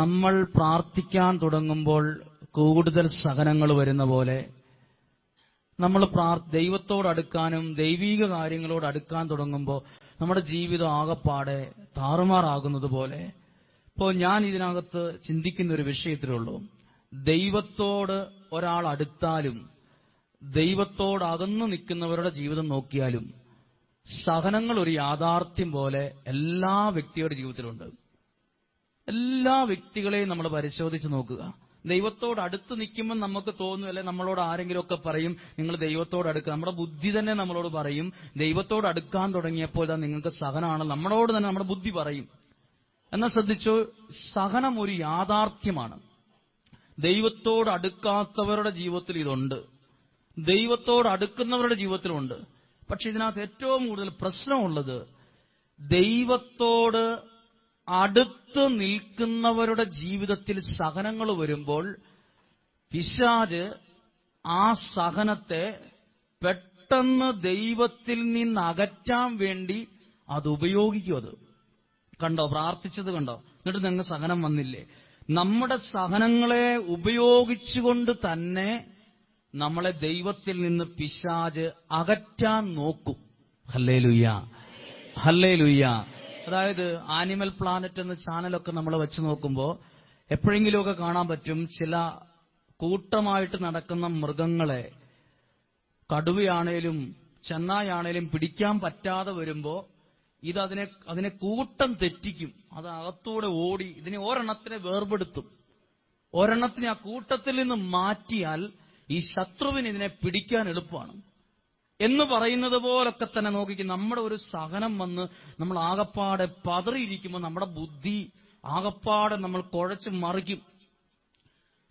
നമ്മൾ പ്രാർത്ഥിക്കാൻ തുടങ്ങുമ്പോൾ കൂടുതൽ സഹനങ്ങൾ വരുന്ന പോലെ നമ്മൾ പ്രാർ ദൈവത്തോട് അടുക്കാനും ദൈവീക കാര്യങ്ങളോട് അടുക്കാൻ തുടങ്ങുമ്പോൾ നമ്മുടെ ജീവിതം ആകപ്പാടെ താറുമാറാകുന്നത് പോലെ ഇപ്പോൾ ഞാൻ ഇതിനകത്ത് ചിന്തിക്കുന്ന ഒരു വിഷയത്തിലേ ഉള്ളൂ. ദൈവത്തോട് ഒരാൾ അടുത്താലും ദൈവത്തോട് അകന്നു നിൽക്കുന്നവരുടെ ജീവിതം നോക്കിയാലും സഹനങ്ങൾ ഒരു യാഥാർത്ഥ്യം പോലെ എല്ലാ വ്യക്തിയുടെ ജീവിതത്തിലുണ്ട്. എല്ലാ വ്യക്തികളെയും നമ്മൾ പരിശോധിച്ച് നോക്കുക. ദൈവത്തോട് അടുത്ത് നിൽക്കുമ്പോൾ നമുക്ക് തോന്നും അല്ലെ നമ്മളോട് ആരെങ്കിലും ഒക്കെ പറയും നിങ്ങൾ ദൈവത്തോട് അടുക്കുക. നമ്മുടെ ബുദ്ധി തന്നെ നമ്മളോട് പറയും ദൈവത്തോട് അടുക്കാൻ തുടങ്ങിയപ്പോൾ നിങ്ങൾക്ക് സഹനമാണ്. നമ്മളോട് തന്നെ നമ്മുടെ ബുദ്ധി പറയും. എന്നാൽ ശ്രദ്ധിച്ചു സഹനം ഒരു യാഥാർത്ഥ്യമാണ്. ദൈവത്തോട് അടുക്കാത്തവരുടെ ജീവിതത്തിൽ ഇതുണ്ട്. ദൈവത്തോട് അടുക്കുന്നവരുടെ ജീവിതത്തിലുണ്ട് പക്ഷെ ഇതിനകത്ത് ഏറ്റവും കൂടുതൽ പ്രശ്നമുള്ളത് ദൈവത്തോട് അടുത്ത് നിൽക്കുന്നവരുടെ ജീവിതത്തിൽ സഹനങ്ങൾ വരുമ്പോൾ പിശാജ് ആ സഹനത്തെ പെട്ടെന്ന് ദൈവത്തിൽ നിന്ന് അകറ്റാൻ വേണ്ടി അത് ഉപയോഗിക്കും അത്. കണ്ടോ? പ്രാർത്ഥിച്ചത് കണ്ടോ? എന്നിട്ട് നിങ്ങൾ സഹനം വന്നില്ലേ? നമ്മുടെ സഹനങ്ങളെ ഉപയോഗിച്ചുകൊണ്ട് തന്നെ നമ്മളെ ദൈവത്തിൽ നിന്ന് പിശാജ് അകറ്റാൻ നോക്കും. ഹല്ലേ ലുയ്യ ഹല്ലേ ലുയ്യ അതായത് ആനിമൽ പ്ലാനറ്റ് എന്ന ചാനലൊക്കെ നമ്മൾ വെച്ച് നോക്കുമ്പോൾ എപ്പോഴെങ്കിലുമൊക്കെ കാണാൻ പറ്റും ചില കൂട്ടമായിട്ട് നടക്കുന്ന മൃഗങ്ങളെ കടുവയാണേലും ചെന്നായാണേലും പിടിക്കാൻ പറ്റാതെ വരുമ്പോൾ ഇത് അതിനെ അതിനെ കൂട്ടം തെറ്റിക്കും. അത് അകത്തൂടെ ഓടി ഇതിനെ ഒരെണ്ണത്തിനെ വേർപെടുത്തും. ഒരെണ്ണത്തിനെ ആ കൂട്ടത്തിൽ നിന്ന് മാറ്റിയാൽ ഈ ശത്രുവിന് ഇതിനെ പിടിക്കാൻ എളുപ്പമാണ്. എന്ന് പറയുന്നത് പോലൊക്കെ തന്നെ നോക്കിക്കും നമ്മുടെ ഒരു സഹനം വന്ന് നമ്മൾ ആകപ്പാടെ പതറിയിരിക്കുമ്പോൾ നമ്മുടെ ബുദ്ധി ആകപ്പാടെ നമ്മൾ കുഴച്ച് മറിക്കും.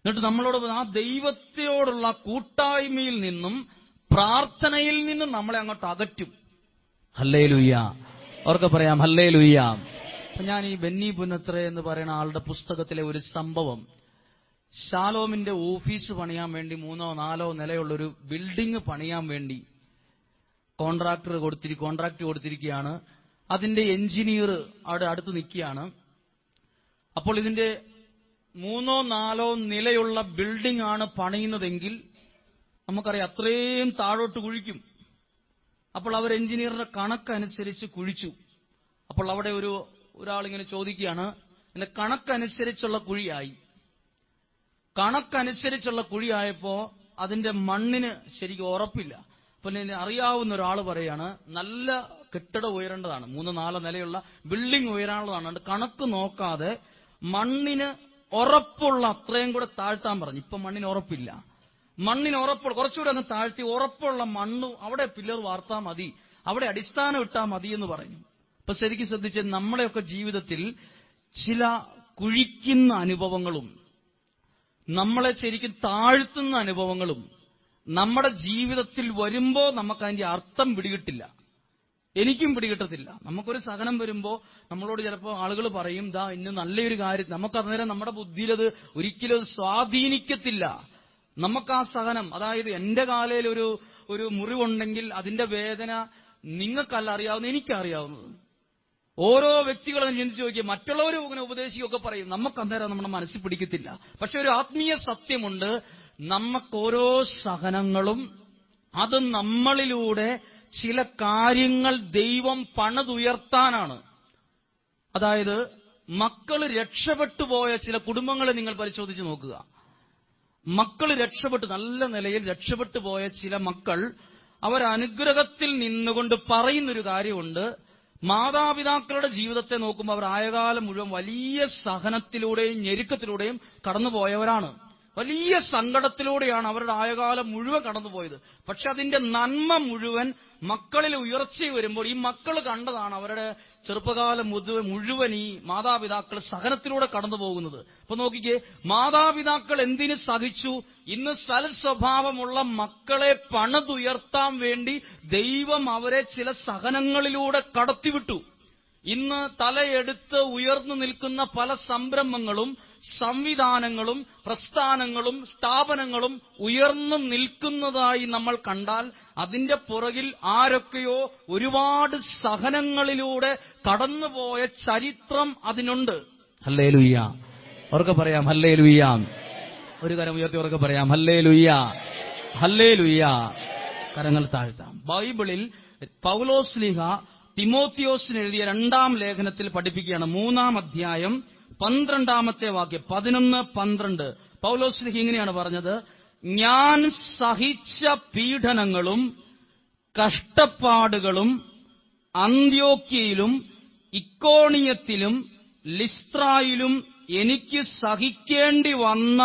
എന്നിട്ട് നമ്മളോട് ആ ദൈവത്തെയോടുള്ള കൂട്ടായ്മയിൽ നിന്നും പ്രാർത്ഥനയിൽ നിന്നും നമ്മളെ അങ്ങോട്ട് അകറ്റും. ഹല്ലേ ലുയ്യ അവർക്ക് പറയാം ഹല്ലേ ലുയ്യ ഞാൻ ഈ ബെന്നി പുനത്ര എന്ന് പറയുന്ന ആളുടെ പുസ്തകത്തിലെ ഒരു സംഭവം. ഷാലോമിന്റെ ഓഫീസ് പണിയാൻ വേണ്ടി മൂന്നോ നാലോ നിലയുള്ള ഒരു ബിൽഡിംഗ് പണിയാൻ വേണ്ടി കോൺട്രാക്ടർ കൊടുത്തിരി കോൺട്രാക്ട് കൊടുത്തിരിക്കുകയാണ് അതിന്റെ എഞ്ചിനീയർ അവിടെ അടുത്ത് നിൽക്കുകയാണ്. അപ്പോൾ ഇതിന്റെ മൂന്നോ നാലോ നിലയുള്ള ബിൽഡിംഗ് ആണ് പണിയുന്നതെങ്കിൽ നമുക്കറിയാം അത്രയും താഴോട്ട് കുഴിക്കും. അപ്പോൾ അവർ എഞ്ചിനീയറുടെ കണക്കനുസരിച്ച് കുഴിച്ചു. അപ്പോൾ അവിടെ ഒരു ഒരാളിങ്ങനെ ചോദിക്കുകയാണ് എന്റെ കണക്കനുസരിച്ചുള്ള കുഴിയായി. കണക്കനുസരിച്ചുള്ള കുഴിയായപ്പോ അതിന്റെ മണ്ണിന് ശരിക്കും ഉറപ്പില്ല. അപ്പൊ ഇനി അറിയാവുന്ന ഒരാൾ പറയാണ് നല്ല കെട്ടിടം ഉയരേണ്ടതാണ്. മൂന്ന് നാല് നിലയുള്ള ബിൽഡിംഗ് ഉയരാനുള്ളതാണ്. കണക്ക് നോക്കാതെ മണ്ണിന് ഉറപ്പുള്ള അത്രയും കൂടെ താഴ്ത്താൻ പറഞ്ഞു. ഇപ്പൊ മണ്ണിന് ഉറപ്പില്ല. മണ്ണിന് ഉറപ്പുള്ള കുറച്ചുകൂടെ അങ്ങ് താഴ്ത്തി ഉറപ്പുള്ള മണ്ണ് അവിടെ പില്ലർ വാർത്താൽ മതി. അവിടെ അടിസ്ഥാനം ഇട്ടാൽ മതി എന്ന് പറഞ്ഞു. അപ്പൊ ശരിക്കും ശ്രദ്ധിച്ച് നമ്മളെയൊക്കെ ജീവിതത്തിൽ ചില കുഴിക്കുന്ന അനുഭവങ്ങളും നമ്മളെ ശരിക്കും താഴ്ത്തുന്ന അനുഭവങ്ങളും നമ്മുടെ ജീവിതത്തിൽ വരുമ്പോ നമുക്ക് അതിന്റെ അർത്ഥം പിടികിട്ടില്ല. എനിക്കും പിടികിട്ടത്തില്ല. നമുക്കൊരു സഹനം വരുമ്പോ നമ്മളോട് ചിലപ്പോൾ ആളുകൾ പറയും ദാ ഇന്ന് നല്ലൊരു കാര്യം. നമുക്ക് അന്നേരം നമ്മുടെ ബുദ്ധിയിൽ അത് ഒരിക്കലും സ്വാധീനിക്കത്തില്ല. നമുക്ക് ആ സഹനം അതായത് എന്റെ കാലയിൽ ഒരു ഒരു മുറിവുണ്ടെങ്കിൽ അതിന്റെ വേദന നിങ്ങൾക്കല്ല അറിയാവുന്ന എനിക്കറിയാവുന്നത്. ഓരോ വ്യക്തികളും ചിന്തിച്ചു നോക്കിയാൽ മറ്റുള്ളവരും ഇങ്ങനെ ഉപദേശിക്കുകയൊക്കെ പറയും. നമുക്ക് അന്നേരം നമ്മുടെ മനസ്സിൽ പിടിക്കത്തില്ല. പക്ഷെ ഒരു ആത്മീയ സത്യമുണ്ട്. നമുക്ക് ഓരോ സഹനങ്ങളും അത് നമ്മളിലൂടെ ചില കാര്യങ്ങൾ ദൈവം പണതുയർത്താനാണ്. അതായത് മക്കൾ രക്ഷപ്പെട്ടു പോയ ചില കുടുംബങ്ങളെ നിങ്ങൾ പരിശോധിച്ച് നോക്കുക. മക്കൾ രക്ഷപ്പെട്ടു നല്ല നിലയിൽ രക്ഷപ്പെട്ടു പോയ ചില മക്കൾ അവർ അനുഗ്രഹത്തിൽ നിന്നുകൊണ്ട് പറയുന്നൊരു കാര്യമുണ്ട്. മാതാപിതാക്കളുടെ ജീവിതത്തെ നോക്കുമ്പോൾ അവർ ആയകാലം മുഴുവൻ വലിയ സഹനത്തിലൂടെയും ഞെരുക്കത്തിലൂടെയും കടന്നുപോയവരാണ്. വലിയ സങ്കടത്തിലൂടെയാണ് അവരുടെ ആയകാലം മുഴുവൻ കടന്നുപോയത്. പക്ഷെ അതിന്റെ നന്മ മുഴുവൻ മക്കളിൽ ഉയർച്ച വരുമ്പോൾ ഈ മക്കൾ കണ്ടതാണ് അവരുടെ ചെറുപ്പകാലം മുഴുവൻ ഈ മാതാപിതാക്കൾ സഹനത്തിലൂടെ കടന്നു പോകുന്നത് അപ്പൊ നോക്കിക്കേ മാതാപിതാക്കൾ എന്തിനു സഹിച്ചു? ഇന്ന് സൽസ്വഭാവമുള്ള മക്കളെ പണതുയർത്താൻ വേണ്ടി ദൈവം അവരെ ചില സഹനങ്ങളിലൂടെ കടത്തിവിട്ടു. ഇന്ന് തലയെടുത്ത് ഉയർന്നു നിൽക്കുന്ന പല സംരംഭങ്ങളും സംവിധാനങ്ങളും പ്രസ്ഥാനങ്ങളും സ്ഥാപനങ്ങളും ഉയർന്നു നിൽക്കുന്നതായി നമ്മൾ കണ്ടാൽ അതിന്റെ പുറകിൽ ആരൊക്കെയോ ഒരുപാട് സഹനങ്ങളിലൂടെ കടന്നുപോയ ചരിത്രം അതിനുണ്ട്. ഹല്ലേ ലുയ്യ ഉറക്കെ പറയാം ഹല്ലേ ലുയ്യ ഒരു കരം ഉയർത്തി ഉറക്കെ പറയാം ഹല്ലേ ലുയ്യ ഹല്ലേ ലുയ്യ കരങ്ങൾ താഴ്ത്താം. ബൈബിളിൽ പൗലോസ്ലിഹ തിമോത്തിയോസിന് എഴുതിയ രണ്ടാം ലേഖനത്തിൽ പഠിപ്പിക്കുകയാണ് മൂന്നാം അധ്യായം പന്ത്രണ്ടാമത്തെ വാക്യം. പതിനൊന്ന് പന്ത്രണ്ട്. പൗലോസ്ലിഹ ഇങ്ങനെയാണ് പറഞ്ഞത്. ഞാൻ സഹിച്ച പീഡനങ്ങളും കഷ്ടപ്പാടുകളും അന്ത്യോക്യയിലും ഇക്കോണിയത്തിലും ലിസ്ത്രായിലും എനിക്ക് സഹിക്കേണ്ടി വന്ന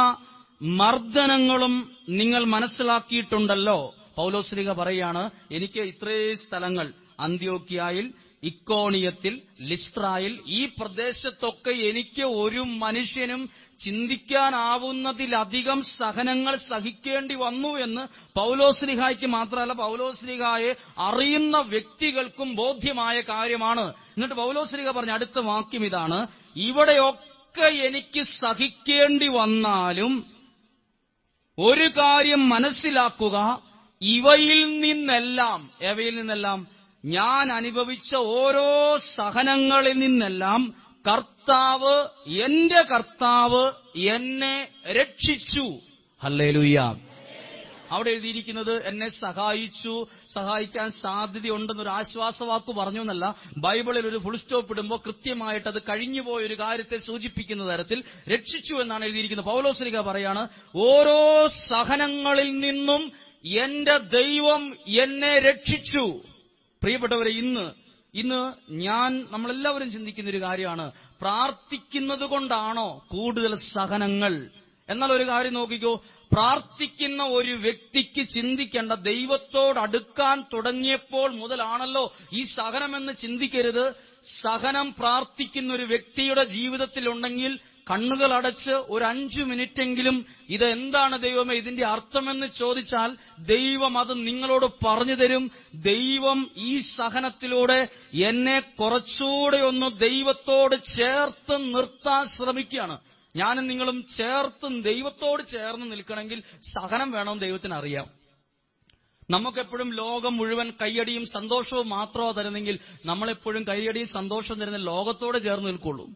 മർദ്ദനങ്ങളും നിങ്ങൾ മനസ്സിലാക്കിയിട്ടുണ്ടല്ലോ. പൗലോസ്ലിഹ പറയാണ് എനിക്ക് ഇത്രേ സ്ഥലങ്ങൾ അന്ത്യോക്യായിൽ ഇക്കോണിയത്തിൽ ലിസ്ട്രായിൽ ഈ പ്രദേശത്തൊക്കെ എനിക്ക് ഒരു മനുഷ്യനും ചിന്തിക്കാനാവുന്നതിലധികം സഹനങ്ങൾ സഹിക്കേണ്ടി വന്നു എന്ന് പൗലോസ്ലിഹായ്ക്ക് മാത്രമല്ല പൗലോസ്ലിഹായെ അറിയുന്ന വ്യക്തികൾക്കും ബോധ്യമായ കാര്യമാണ്. എന്നിട്ട് പൗലോസ്ലിഹ പറഞ്ഞ അടുത്ത വാക്യം ഇതാണ് ഇവിടെയൊക്കെ എനിക്ക് സഹിക്കേണ്ടി വന്നാലും ഒരു കാര്യം മനസ്സിലാക്കുക ഇവയിൽ നിന്നെല്ലാം എവയിൽ നിന്നെല്ലാം? ഞാൻ അനുഭവിച്ച ഓരോ സഹനങ്ങളിൽ നിന്നെല്ലാം കർത്താവ് എന്റെ കർത്താവ് എന്നെ രക്ഷിച്ചു. ഹല്ലേലൂയ. അവിടെ എഴുതിയിരിക്കുന്നത് എന്നെ സഹായിച്ചു. സഹായിക്കാൻ സാധ്യതയുണ്ടെന്നൊരു ആശ്വാസവാക്ക് പറഞ്ഞു എന്നല്ല. ബൈബിളിൽ ഒരു ഫുൾ സ്റ്റോപ്പ് ഇടുമ്പോൾ കൃത്യമായിട്ട് അത് കഴിഞ്ഞുപോയ ഒരു കാര്യത്തെ സൂചിപ്പിക്കുന്ന തരത്തിൽ രക്ഷിച്ചു എന്നാണ് എഴുതിയിരിക്കുന്നത്. പൗലോസ്ലിക പറയാണ് ഓരോ സഹനങ്ങളിൽ നിന്നും എന്റെ ദൈവം എന്നെ രക്ഷിച്ചു. പ്രിയപ്പെട്ടവരെ ഇന്ന് ഇന്ന് ഞാൻ നമ്മളെല്ലാവരും ചിന്തിക്കുന്ന ഒരു കാര്യമാണ്. പ്രാർത്ഥിക്കുന്നത് കൊണ്ടാണോ കൂടുതൽ സഹനങ്ങൾ? എന്നാൽ ഒരു കാര്യം നോക്കിക്കോ പ്രാർത്ഥിക്കുന്ന ഒരു വ്യക്തിക്ക് ചിന്തിക്കേണ്ട ദൈവത്തോട് അടുക്കാൻ തുടങ്ങിയപ്പോൾ മുതലാണല്ലോ ഈ സഹനമെന്ന് ചിന്തിക്കരുത്. സഹനം പ്രാർത്ഥിക്കുന്ന ഒരു വ്യക്തിയുടെ ജീവിതത്തിലുണ്ടെങ്കിൽ കണ്ണുകൾ അടച്ച് ഒരു അഞ്ചു മിനിറ്റെങ്കിലും ഇത് എന്താണ് ദൈവമേ ഇതിന്റെ അർത്ഥമെന്ന് ചോദിച്ചാൽ ദൈവം അത് നിങ്ങളോട് പറഞ്ഞു തരും. ദൈവം ഈ സഹനത്തിലൂടെ എന്നെ കുറച്ചുകൂടെ ഒന്ന് ദൈവത്തോട് ചേർത്ത് നിർത്താൻ ശ്രമിക്കുകയാണ്. ഞാനും നിങ്ങളും ചേർത്ത് ദൈവത്തോട് ചേർന്ന് നിൽക്കണമെങ്കിൽ സഹനം വേണമെന്ന് ദൈവത്തിന് അറിയാം. നമുക്കെപ്പോഴും ലോകം മുഴുവൻ കയ്യടിയും സന്തോഷവും മാത്രമോ തരുന്നെങ്കിൽ നമ്മളെപ്പോഴും കയ്യടിയും സന്തോഷവും തരുന്ന ലോകത്തോടെ ചേർന്ന് നിൽക്കുള്ളൂ.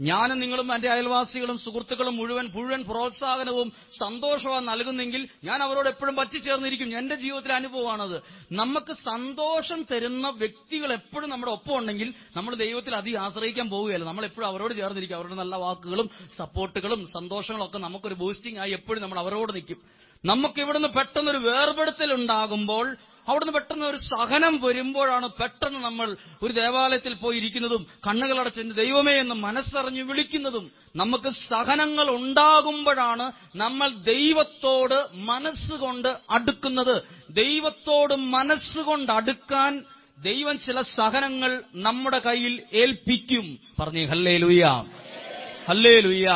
ഞാനും നിങ്ങളും എന്റെ അയൽവാസികളും സുഹൃത്തുക്കളും മുഴുവൻ മുഴുവൻ പ്രോത്സാഹനവും സന്തോഷവും നൽകുന്നെങ്കിൽ ഞാൻ അവരോട് എപ്പോഴും പറ്റിച്ചേർന്നിരിക്കും എന്റെ ജീവിതത്തിലെ അനുഭവമാണത്. നമുക്ക് സന്തോഷം തരുന്ന വ്യക്തികൾ എപ്പോഴും നമ്മുടെ ഒപ്പം ഉണ്ടെങ്കിൽ നമ്മൾ ദൈവത്തിൽ അധികം ആശ്രയിക്കാൻ പോവുകയല്ല. നമ്മൾ എപ്പോഴും അവരോട് ചേർന്നിരിക്കും. അവരുടെ നല്ല വാക്കുകളും സപ്പോർട്ടുകളും സന്തോഷങ്ങളും ഒക്കെ നമുക്കൊരു ബൂസ്റ്റിംഗ് ആയി എപ്പോഴും നമ്മൾ അവരോട് നിൽക്കും. നമുക്ക് ഇവിടുന്ന് പെട്ടെന്നൊരു വേർപെടുത്തൽ ഉണ്ടാകുമ്പോൾ അവിടുന്ന് പെട്ടെന്ന് ഒരു സഹനം വരുമ്പോഴാണ് പെട്ടെന്ന് നമ്മൾ ഒരു ദേവാലയത്തിൽ പോയിരിക്കുന്നതും കണ്ണുകളടച്ച് എന്റെ ദൈവമേ എന്ന് മനസ്സറിഞ്ഞ് വിളിക്കുന്നതും നമുക്ക് സഹനങ്ങൾ ഉണ്ടാകുമ്പോഴാണ് നമ്മൾ ദൈവത്തോട് മനസ്സുകൊണ്ട് അടുക്കുന്നത്. ദൈവത്തോട് മനസ്സുകൊണ്ട് അടുക്കാൻ ദൈവം ചില സഹനങ്ങൾ നമ്മുടെ കയ്യിൽ ഏൽപ്പിക്കും. പറഞ്ഞേ ഹല്ലേ ലുയ്യ ഹല്ലേ ലുയ്യ